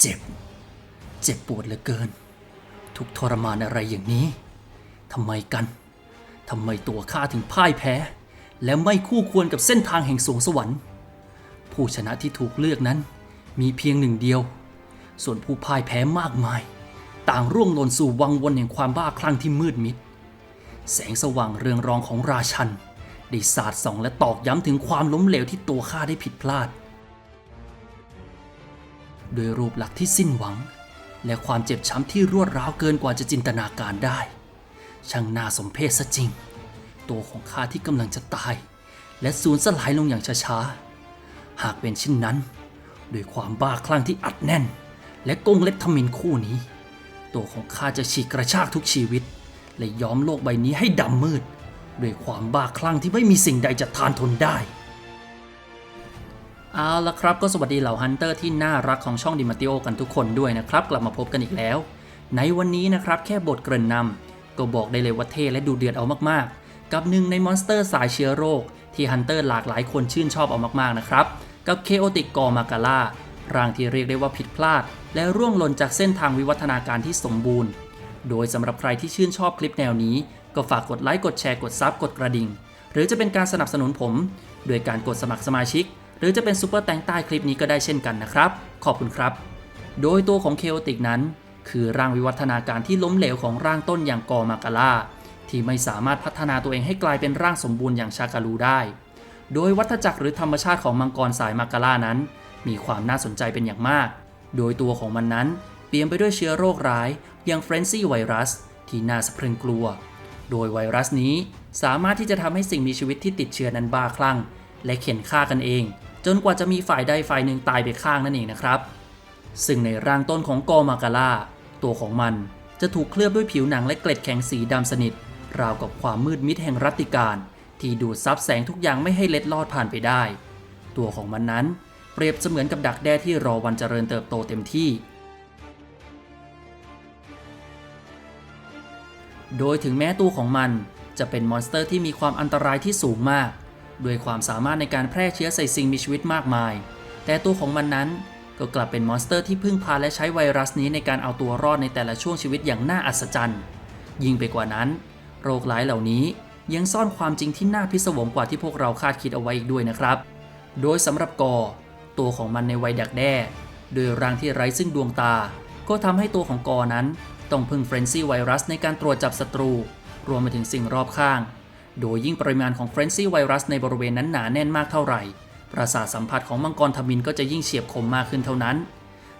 เจ็บ เจ็บปวดเหลือเกิน ทุกทรมานอะไรอย่างนี้ทำไมกันทำไมตัวข้าถึงพ่ายแพ้ และไม่คู่ควรกับเส้นทางแห่งสวงสวรรค์ ผู้ชนะที่ถูกเลือกนั้น มีเพียงหนึ่งเดียว ส่วนผู้พ่ายแพ้มากมาย ต่างร่วงหล่นสู่วังวนแห่งความบ้าคลั่งที่มืดมิด แสงสว่างเรืองรองของราชันได้สาดส่องและตอกย้ำถึงความล้มเหลวที่ตัวข้าได้ผิดพลาด โดยรูปลักษณ์ที่สิ้นหวัง และความเจ็บช้ำที่รวดร้าวเกินกว่าจะจินตนาการได้ ช่างน่าสมเพชซะจริง ตัวของข้าที่กำลังจะตาย และสูญสลายลงอย่างช้าๆ หากเป็นเช่นนั้นด้วยความบ้าคลั่งที่อัดแน่น และกงเล็บทมินคู่นี้ ตัวของข้าจะฉีกกระชากทุกชีวิต และย้อมโลกใบนี้ให้ดำมืด ด้วยความบ้าคลั่งที่ไม่มีสิ่งใดจะทานทนได้ เอาละครับก็สวัสดีเหล่าฮันเตอร์ที่น่ารักของช่องดิมาติโอกันทุกคนด้วยนะครับ กลับมาพบกันอีกแล้ว ในวันนี้นะครับแค่บทเกริ่นนำก็บอกได้เลยว่าเท่และดูเดือดเอามากๆ กับหนึ่งในมอนสเตอร์สายเชื้อโรค ที่ฮันเตอร์หลากหลายคนชื่นชอบเอามากๆนะครับ กับเคโอติกกอมากาล่าร่างที่เรียกได้ว่าผิดพลาด และร่วงหล่นจากเส้นทางวิวัฒนาการที่สมบูรณ์ โดยสำหรับใครที่ชื่นชอบคลิปแนวนี้ ก็ฝากกดไลค์กดแชร์กดซับกดกระดิ่ง หรือจะเป็นการสนับสนุนผม โดยการกดสมัครสมาชิก หรือจะเป็นซูเปอร์แตงใต้คลิปนี้ก็ได้เช่นกันนะครับ ขอบคุณครับ โดยตัวของเคโอติกนั้น คือร่างวิวัฒนาการที่ล้มเหลวของร่างต้นอย่างกอมากาล่าที่ไม่สามารถพัฒนาตัวเองให้กลายเป็นร่างสมบูรณ์อย่างชากาลูได้ โดยวัฏจักรหรือธรรมชาติของมังกรสายมากาล่านั้น มีความน่าสนใจเป็นอย่างมาก โดยตัวของมันนั้นเปลี่ยนไปด้วยเชื้อโรคร้าย อย่างเฟรนซี่ไวรัส ที่น่าสะพรึงกลัว โดยไวรัสนี้สามารถที่จะทำให้สิ่งมีชีวิตที่ติดเชื้อนั้นบ้าคลั่ง และเข็นฆ่ากันเอง จนกว่าจะมีฝ่ายใดฝ่ายหนึ่งตายไปข้างนั่นเองนะครับ ซึ่งในร่างต้นของกอมากาล่าตัวของมันจะถูกเคลือบด้วยผิวหนังและเกล็ดแข็งสีดำสนิท ราวกับความมืดมิดแห่งรัตติการ ที่ดูดซับแสงทุกอย่างไม่ให้เล็ดลอดผ่านไปได้ ตัวของมันนั้นเปรียบเสมือนกับดักแด้ที่รอวันเจริญเติบโตเต็มที่ โดยถึงแม้ตัวของมันจะเป็นมอนสเตอร์ที่มีความอันตรายที่สูงมาก ด้วยความสามารถในการแพร่เชื้อใส่สิ่งมีชีวิตมากมาย แต่ตัวของมันนั้นก็กลับเป็นมอนสเตอร์ที่พึ่งพาและใช้ไวรัสนี้ในการเอาตัวรอดในแต่ละช่วงชีวิตอย่างน่าอัศจรรย์ ยิ่งไปกว่านั้น โรคร้ายเหล่านี้ยังซ่อนความจริงที่น่าพิศวงกว่าที่พวกเราคาดคิดเอาไว้อีกด้วยนะครับ โดยสำหรับกอ ตัวของมันในวัยดักแด้โดยร่างที่ไร้ซึ่งดวงตา ก็ทำให้ตัวของกอนั้น ต้องพึ่งเฟรนซี่ไวรัสในการตรวจจับศัตรู รวมไปถึงสิ่งรอบข้าง โดยยิ่งปริมาณของเฟรนซี่ไวรัสในบริเวณนั้นหนาแน่นมากเท่าไหร่ ประสาทสัมผัสของมังกรทมินก็จะยิ่งเฉียบคมมากขึ้นเท่านั้น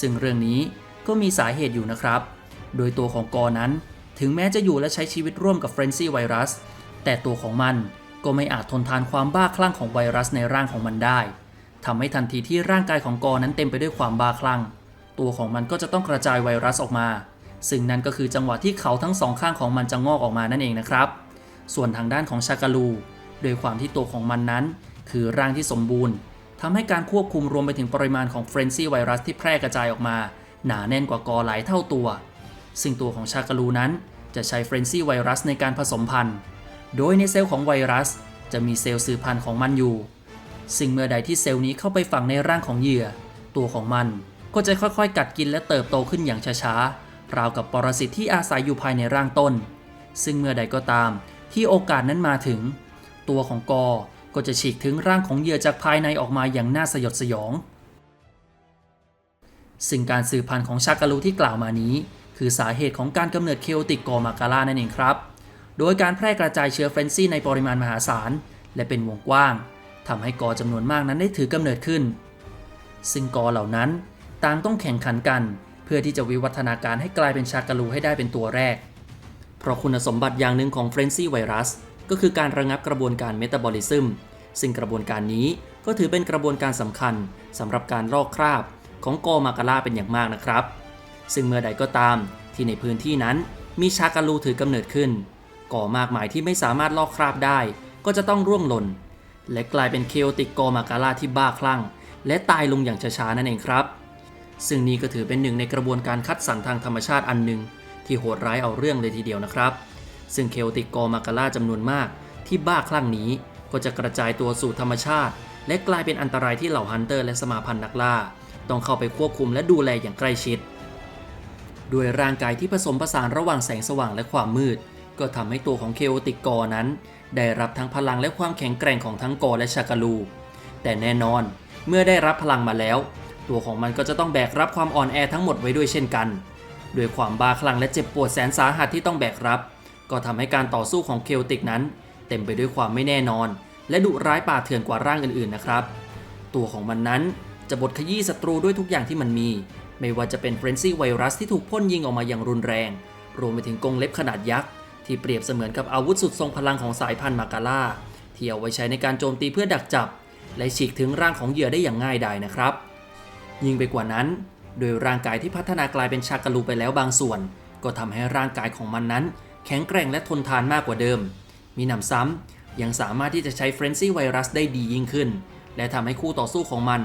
ซึ่งเรื่องนี้ก็มีสาเหตุอยู่นะครับ โดยตัวของกอนั้น ถึงแม้จะอยู่และใช้ชีวิตร่วมกับเฟรนซี่ไวรัส แต่ตัวของมันก็ไม่อาจทนทานความบ้าคลั่งของไวรัสในร่างของมันได้ทำให้ทันทีที่ร่างกายของกอนั้นเต็มไปด้วยความบ้าคลั่ง ตัวของมันก็จะต้องกระจายไวรัสออกมา ซึ่งนั่นก็คือจังหวะที่เขาทั้งสองข้างของมันจะงอกออกมานั่นเองนะครับ ส่วนทางด้านของชากาลูโดยความที่ตัวของมันนั้น คือร่างที่สมบูรณ์ทำให้การควบคุมรวมไปถึงปริมาณของเฟรนซี่ไวรัสที่แพร่กระจายออกมา หนาแน่นกว่ากอหลายเท่าตัว ซึ่งตัวของชากาลูนั้นจะใช้เฟรนซี่ไวรัสในการผสมพันธุ์ โดยในเซลล์ของไวรัส จะมีเซลล์สืบพันธุ์ของมันอยู่ ซึ่งเมื่อใดที่เซลล์นี้เข้าไปฝังในร่างของเหยื่อ ตัวของมันก็จะค่อยๆ กัดกินและเติบโตขึ้นอย่างช้าๆ ราวกับปรสิตที่อาศัยอยู่ภายในร่างต้น ซึ่งเมื่อใดก็ตาม ที่โอกาสนั้นมาถึง ตัวของกอก็จะฉีกถึงร่างของเหยื่อจากภายในออกมาอย่างน่าสยดสยอง ซึ่งการสืบพันธุ์ของชากาลูที่กล่าวมานี้ คือสาเหตุของการกำเนิดเคโอติกกอมาการ่านั่นเองครับ โดยการแพร่กระจายเชื้อเฟรนซี่ในปริมาณมหาศาล และเป็นวงกว้างทำให้กอจำนวนมากนั้นได้ถือกำเนิดขึ้น ซึ่งกอเหล่านั้นต่างต้องแข่งขันกัน เพื่อที่จะวิวัฒนาการให้กลายเป็นชากาลูให้ได้เป็นตัวแรก เพราะคุณสมบัติอย่างหนึ่งของเฟรนซี่ไวรัสก็คือการระงับกระบวนการเมตาบอลิซึมซึ่งกระบวนการนี้ก็ถือเป็นกระบวนการสำคัญสำหรับการลอกคราบของโกมาการ่าเป็นอย่างมากนะครับ ซึ่งเมื่อใดก็ตามที่ในพื้นที่นั้นมีชากาลูถือกำเนิดขึ้น ก่อมากมายที่ไม่สามารถลอกคราบได้ ก็จะต้องร่วงหล่น และกลายเป็นเคโอติกโกมาการ่าที่บ้าคลั่ง และตายลงอย่างช้าๆนั่นเองครับ ซึ่งนี่ก็ถือเป็นหนึ่งในกระบวนการคัดสรรทางธรรมชาติอันหนึ่ง ที่โหดร้ายเอาเรื่องเลยทีเดียวนะครับ ซึ่งเคโอติกกอมาการ่าจำนวนมากที่บ้าคลั่งนี้ก็จะกระจายตัวสู่ธรรมชาติ และกลายเป็นอันตรายที่เหล่าฮันเตอร์และสมาพันธ์นักล่า ต้องเข้าไปควบคุมและดูแลอย่างใกล้ชิด ด้วยร่างกายที่ผสมผสานระหว่างแสงสว่างและความมืด ก็ทำให้ตัวของเคโอติกกอนั้น ได้รับทั้งพลังและความแข็งแกร่งของทั้งกอและชากาลู แต่แน่นอนเมื่อได้รับพลังมาแล้ว ตัวของมันก็จะต้องแบกรับความอ่อนแอทั้งหมดไว้ด้วยเช่นกัน ด้วยความบาคลั่งและเจ็บปวดแสนสาหัสที่ต้องแบกรับ ก็ทำให้การต่อสู้ของเคโอติกนั้น เต็มไปด้วยความไม่แน่นอน และดุร้ายป่าเถื่อนกว่าร่างอื่นๆนะครับ ตัวของมันนั้นจะบดขยี้ศัตรูด้วยทุกอย่างที่มันมี ไม่ว่าจะเป็นเฟรนซี่ไวรัสที่ถูกพ่นยิงออกมาอย่างรุนแรง รวมไปถึงกรงเล็บขนาดยักษ์ที่เปรียบเสมือนกับอาวุธสุดทรงพลังของสายพันธุ์มาการ่าที่เอาไว้ใช้ในการโจมตีเพื่อดักจับ และฉีกถึงร่างของเหยื่อได้อย่างง่ายดายนะครับ ยิ่งไปกว่านั้น โดยร่างกายที่พัฒนากลายเป็นชากาลูไปแล้วบางส่วน ก็ทำให้ร่างกายของมันนั้น แข็งแกร่งและทนทานมากกว่าเดิม มีหนำซ้ำยังสามารถที่จะใช้เฟรนซี่ไวรัสได้ดียิ่งขึ้น และทำให้คู่ต่อสู้ของมัน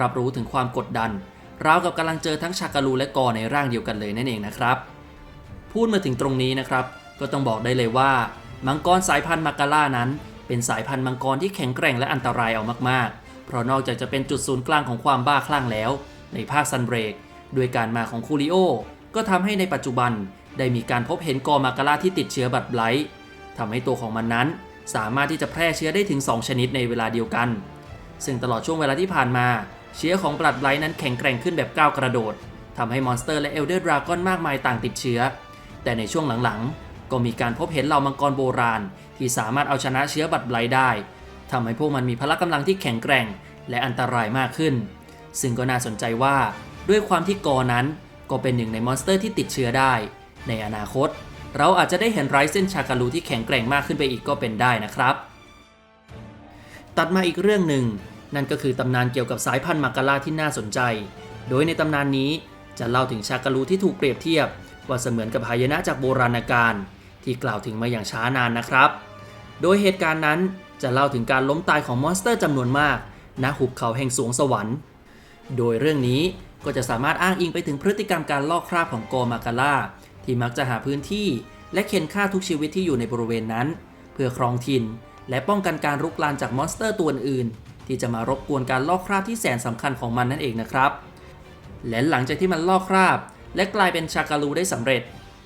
รับรู้ถึงความกดดันราวกับกำลังเจอทั้งชากาลูและกอในร่างเดียวกันเลยนั่นเองนะครับ พูดมาถึงตรงนี้นะครับ ก็ต้องบอกได้เลยว่า มังกรสายพันธุ์มาการ่านั้น เป็นสายพันธุ์มังกรที่แข็งแกร่งและอันตรายเอามากๆ เพราะนอกจากจะเป็นจุดศูนย์กลางของความบ้าคลั่งแล้ว ในภาคซันเบรกด้วยการมาของคูริโอ ก็ทำให้ในปัจจุบันได้มีการพบเห็นกอมาการ่าที่ติดเชื้อบัตไบลท์ทำให้ตัวของมันนั้น สามารถที่จะแพร่เชื้อได้ถึง 2 ชนิดในเวลาเดียวกัน ซึ่งตลอดช่วงเวลาที่ผ่านมา เชื้อของบัดไบลท์นั้นแข็งแกร่งขึ้นแบบก้าวกระโดดทำให้มอนสเตอร์และเอลเดอร์ดราก้อนมากมายต่างติดเชื้อ แต่ในช่วงหลังๆ ก็มีการพบเห็นเหล่ามังกรโบราณ ที่สามารถเอาชนะเชื้อบัตไบลท์ได้ทำให้พวกมันมีพละกำลังที่แข็งแกร่ง และอันตรายมากขึ้น ซึ่งก็น่าสนใจว่า ด้วยความที่กอนั้นก็เป็นหนึ่งในมอนสเตอร์ที่ติดเชื้อได้ ในอนาคต เราอาจจะได้เห็นไรเซนชากาลูที่แข็งแกร่งมากขึ้นไปอีกก็เป็นได้นะครับ ตัดมาอีกเรื่องหนึ่ง นั่นก็คือตำนานเกี่ยวกับสายพันธุ์มาการ่าที่น่าสนใจ โดยในตำนานนี้จะเล่าถึงชากาลูที่ถูกเปรียบเทียบ ว่าเสมือนกับหายนะจากโบราณกาลที่กล่าวถึงมาอย่างช้านานนะครับ โดยเหตุการณ์นั้นจะเล่าถึงการล้มตายของมอนสเตอร์จำนวนมากณหุบเขาแห่งสวงสวรรค์ โดยเรื่องนี้ก็จะสามารถอ้างอิงไปถึงพฤติกรรมการลอกคราบของโกมาการ่าที่มักจะหาพื้นที่ และเค้นฆ่าทุกชีวิตที่อยู่ในบริเวณนั้น เพื่อครองถิ่น และป้องกันการรุกรานจากมอนสเตอร์ตัวอื่น ที่จะมารบกวนการลอกคราบที่แสนสำคัญของมันนั่นเองนะครับ และหลังจากที่มันลอกคราบ และกลายเป็นชากาลูได้สำเร็จ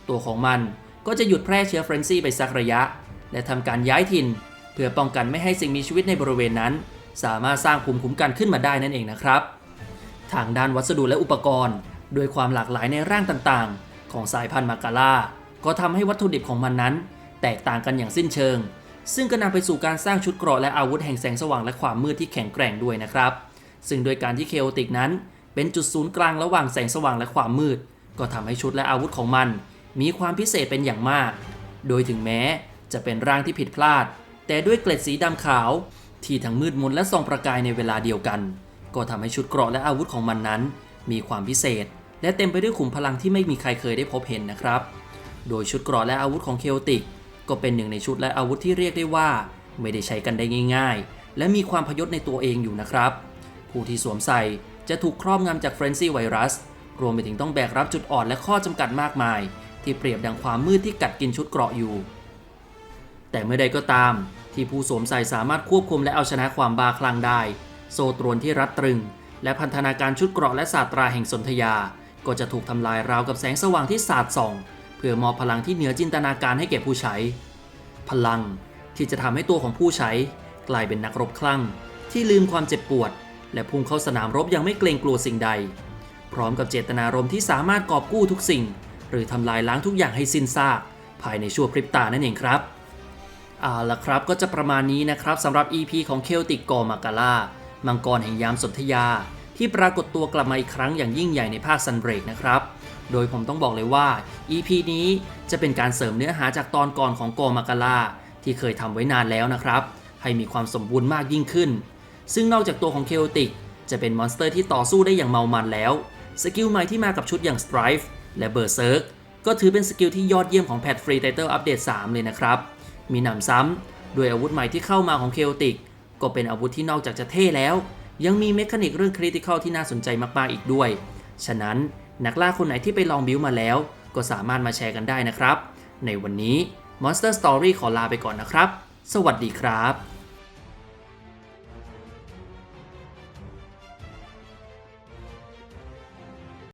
ตัวของมันก็จะหยุดแพร่เชื้อเฟรนซี่ไปสักระยะ และทำการย้ายถิ่น เพื่อป้องกันไม่ให้สิ่งมีชีวิตในบริเวณนั้น สามารถสร้างภูมิคุ้มกันขึ้นมาได้นั่นเองนะครับ ทางด้านวัสดุและอุปกรณ์ ด้วยความหลากหลายในร่างต่างๆ ของสายพันธุ์มาการ่าก็ทำให้วัตถุดิบของมันนั้น แตกต่างกันอย่างสิ้นเชิง ซึ่งก็นำไปสู่การสร้างชุดเกราะและอาวุธแห่งแสงสว่างและความมืดที่แข็งแกร่งด้วยนะครับ ซึ่งโดยการที่เคโอติกนั้น เป็นจุดศูนย์กลางระหว่างแสงสว่างและความมืด ก็ทำให้ชุดและอาวุธของมัน มีความพิเศษเป็นอย่างมาก โดยถึงแม้จะเป็นร่างที่ผิดพลาด แต่ด้วยเกล็ดสีดำขาว ที่ทั้งมืดมนและส่องประกายในเวลาเดียวกัน ก็ทำให้ชุดเกราะและอาวุธของมันนั้น มีความพิเศษ และเต็มไปด้วยขุมพลังที่ไม่มีใครเคยได้พบเห็นนะครับ โดยชุดเกราะและอาวุธของเคโอติกก็เป็นหนึ่งในชุดและอาวุธที่เรียกได้ว่า ไม่ได้ใช้กันได้ง่าย ๆ และมีความพยศในตัวเองอยู่นะครับ ผู้ที่สวมใส่จะถูกครอบงำจากเฟรนซี่ไวรัส รวมไปถึงต้องแบกรับจุดอ่อนและข้อจำกัดมากมาย ที่เปรียบดังความมืดที่กัดกินชุดเกราะอยู่ แต่เมื่อใดก็ตาม ที่ผู้สวมใส่สามารถควบคุมและเอาชนะความบาคลั่งได้ โซตรวนที่รัดตรึง และพันธนาการชุดเกราะและศาสตราแห่งสนธยา ก็จะถูกทำลายราวกับแสงสว่างที่สาดส่อง เพื่อมอบพลังที่เหนือจินตนาการให้แก่ผู้ใช้ พลังที่จะทำให้ตัวของผู้ใช้ กลายเป็นนักรบคลั่ง ที่ลืมความเจ็บปวด และพุ่งเข้าสนามรบอย่างไม่เกรงกลัวสิ่งใด พร้อมกับเจตนารมณ์ที่สามารถกอบกู้ทุกสิ่ง หรือทำลายล้างทุกอย่างให้สิ้นซาก ภายในชั่วพริบตานั่นเองครับเอาละครับก็จะประมาณนี้นะครับสำหรับ EP ของเคลติกกอมาการ่า มังกรแห่งยามสนธยา ที่ปรากฏตัวกลับมาอีกครั้งอย่างยิ่งใหญ่ในภาคซันเบรกนะครับ โดยผมต้องบอกเลยว่า EP นี้จะเป็นการเสริมเนื้อหาจากตอนก่อนของโกมาการ่าที่เคยทำไว้นานแล้วนะครับ ให้มีความสมบูรณ์มากยิ่งขึ้น ซึ่งนอกจากตัวของเคลติกจะเป็นมอนสเตอร์ที่ต่อสู้ได้อย่างเมามันแล้ว สกิลใหม่ที่มากับชุดอย่าง Strife และ Berserk ก็ถือเป็นสกิลที่ยอดเยี่ยมของแพทฟรีไตเติลอัปเดต3เลยนะครับ มีหนำซ้ำด้วยอาวุธใหม่ที่เข้ามาของเคลติก ก็เป็นอาวุธที่นอกจากจะเท่แล้ว ยังมีเมคานิกเรื่องคริติคอลที่น่าสนใจมากๆอีกด้วย ฉะนั้นนักล่าคนไหนที่ไปลองบิวมาแล้ว ก็สามารถมาแชร์กันได้นะครับ ในวันนี้ Monster Story ขอลาไปก่อนนะครับ สวัสดีครับ